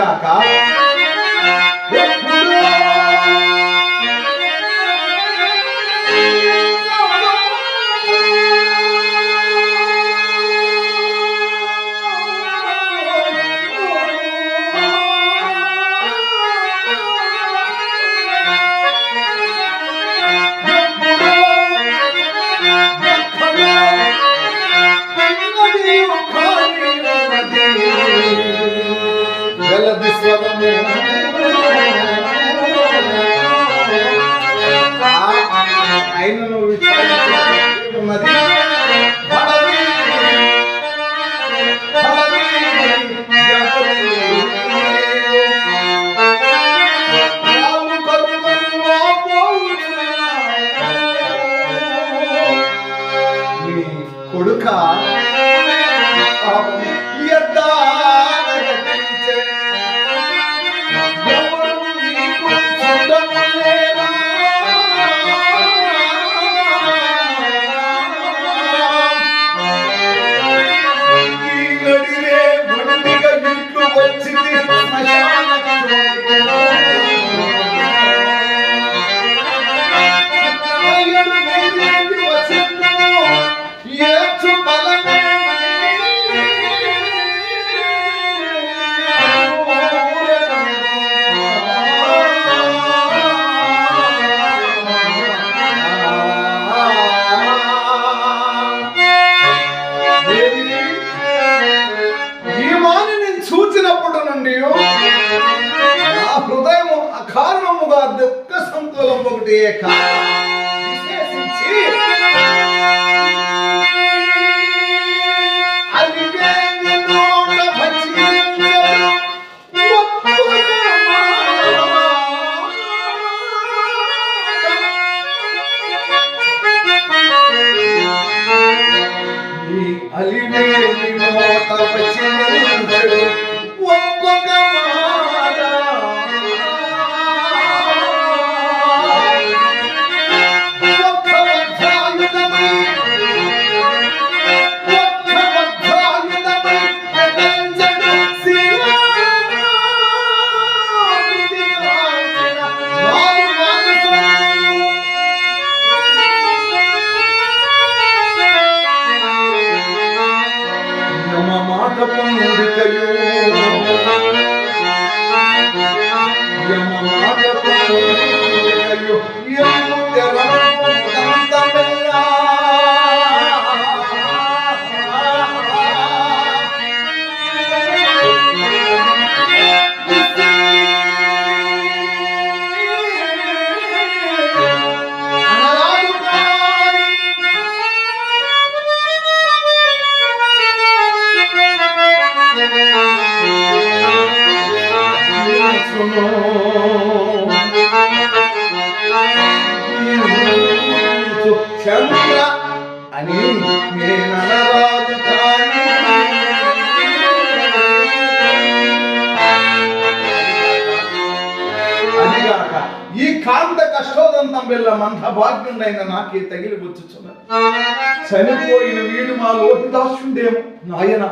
అదిగాక ఎప్పుడో Bye. ఒకటి విశేషించి చంద్ర అని నేనరాదు కానీ. అదిగాక ఈ కాంత కష్టోదంతం వెళ్ళ మంద భాగ్యుండైన నాకే తగిలి వచ్చుచున్నది చనిపోయిన వీడు మా లోహితాశుండేమో నాయన.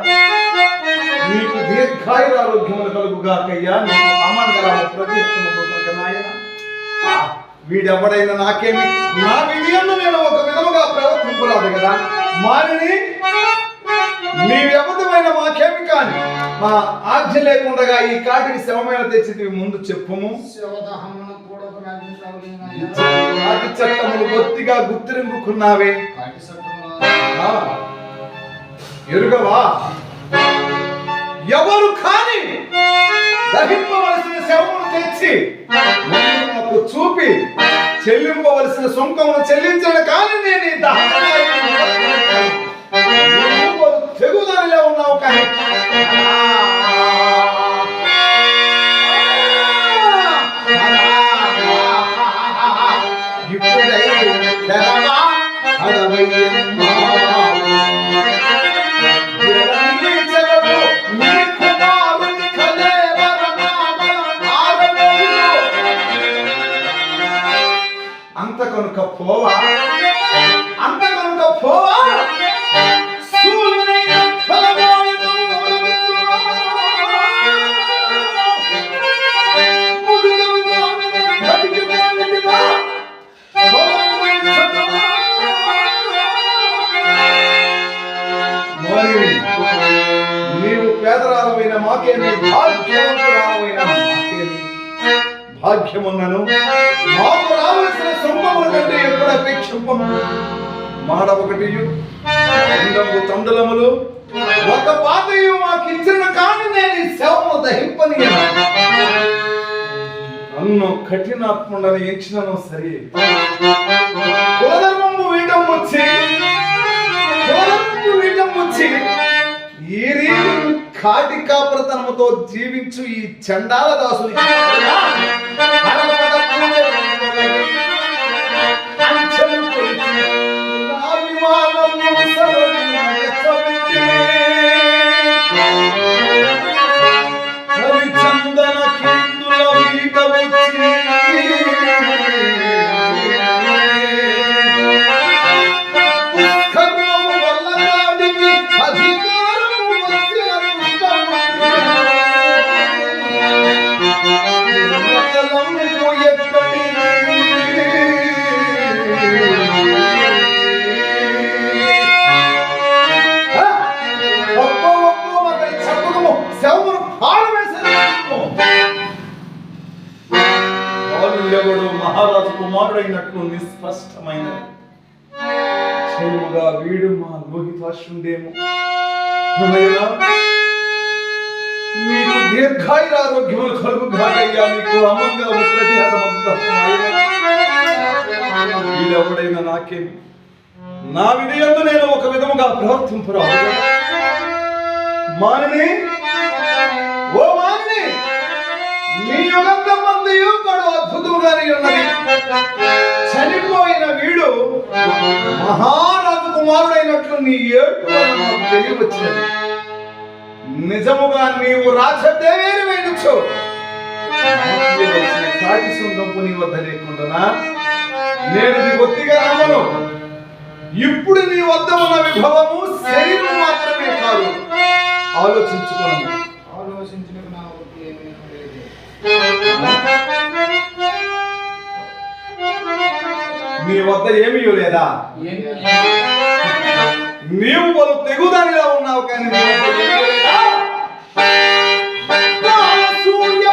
నీకు దీర్ఘాయురారోగ్యములు కలుగుగాకయ్యా. నీకు అమంగళాలు ప్రతిష్టము నాయన. ఆ, వీడెవడైనా నాకేమి? నా విజయంలో నేను ఒక విధముగా ప్రవర్తింపరాదు కదా. మారిని నీవెవతమైన మాకేమి కాని. మా ఆజ్ఞ లేకుండా ఈ కాటికి శవమైన తెచ్చి ముందు చెప్పుము. కాటి చట్టములు బొత్తిగా ఆ, ఎరుగవా? ఎవరు కాని దహింపవలసిన శవమును తెచ్చి నాకు చూపి చెల్లింపవలసిన సుంకమును చెల్లించడం కానీ నేను ఈ ఉన్నావు కానీ పోవా? అంత పోవా? నీవు పేదరాలమైన మాకేమి భాగ్యవంతురాలమైన మాకేమి? భాగ్యమున్నను మాకు రావలసిన కంటే ఎప్పుడు అపేక్షింపము మాట ఒకటి రెండము తండలములు ఒక పాతయు మాకు ఇచ్చిన కానీ నేను శవము దహింపని నన్ను కఠినాత్ముడని ఎంచినను సరే. కులధర్మము వీటం వచ్చి కులధర్మము వీటం వచ్చి ఈ రీతి కాటి కాపురతనముతో జీవించు ఈ చండాల దాసుని. మహారాజు కుమారుడైనట్లు నిస్పష్టమైన క్షేమగా వీడు మా లోహితాశుండేమో మీకు నీకు దీర్ఘాయురారోగ్యములు కలుగు గాకయ్యా. మీకు అమంగళము ప్రతిహతమంతా వీడెవడైనా నాకేమి నా విధి నేను ఒక విధముగా ప్రవర్తింపురా మానిని నీ యుగంలో మంది కూడా అద్భుతముగానే ఉన్నది. చనిపోయిన వీడు మహారాజు కుమారుడైనట్లు నీ ఏడుపు తెలియవచ్చినది నిజముగా నీవు రాజదేవేని వేయచ్చు కాటి సుందపు నీ వద్ద లేకుండా నేను నీ ఒత్తిగా నమ్మను ఇప్పుడు నీ వద్ద ఉన్న విభవము శరీరం మాత్రమే కాదు. ఆలోచించుకోను ఆలోచించిన నా వద్ద ఏమీ లేదు. నీ వద్ద ఏమీ లేదా? నీవు పలు తెగుదానిలా ఉన్నావు కానీ సూర్య